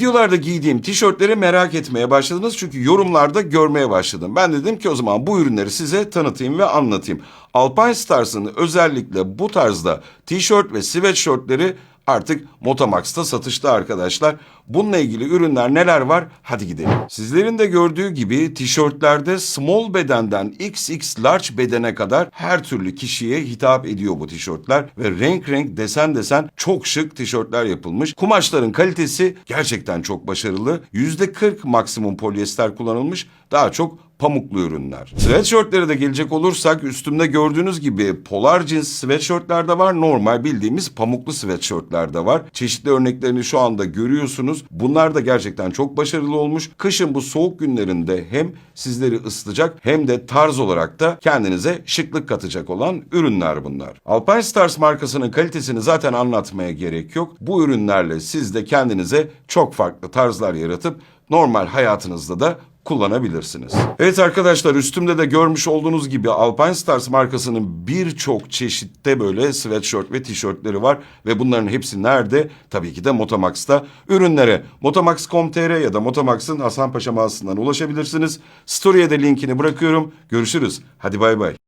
Videolarda giydiğim tişörtleri merak etmeye başladınız çünkü yorumlarda görmeye başladım. Ben dedim ki o zaman bu ürünleri size tanıtayım ve anlatayım. Alpine Stars'ın özellikle bu tarzda tişört ve sweatshirtleri artık Motamax'ta satışta arkadaşlar. Bununla ilgili ürünler neler var? Hadi gidelim. Sizlerin de gördüğü gibi tişörtlerde small bedenden XX large bedene kadar her türlü kişiye hitap ediyor bu tişörtler ve renk renk desen desen çok şık tişörtler yapılmış. Kumaşların kalitesi gerçekten çok başarılı. %40 maksimum polyester kullanılmış. Daha çok pamuklu ürünler. Sweatshirtlere de gelecek olursak üstümde gördüğünüz gibi polar cins sweatshirt de var. Normal bildiğimiz pamuklu sweatshirt de var. Çeşitli örneklerini şu anda görüyorsunuz. Bunlar da gerçekten çok başarılı olmuş. Kışın bu soğuk günlerinde hem sizleri ısıtacak hem de tarz olarak da kendinize şıklık katacak olan ürünler bunlar. Alpine Stars markasının kalitesini zaten anlatmaya gerek yok. Bu ürünlerle siz de kendinize çok farklı tarzlar yaratıp normal hayatınızda da kullanabilirsiniz. Evet arkadaşlar üstümde de görmüş olduğunuz gibi Alpine Stars markasının birçok çeşitte böyle sweatshirt ve tişörtleri var ve bunların hepsi nerede? Tabii ki de Motamax'ta. Ürünlere motamax.com.tr ya da Motamax'ın Hasanpaşa mağazasından ulaşabilirsiniz. Story'e de linkini bırakıyorum. Görüşürüz. Hadi bay bay.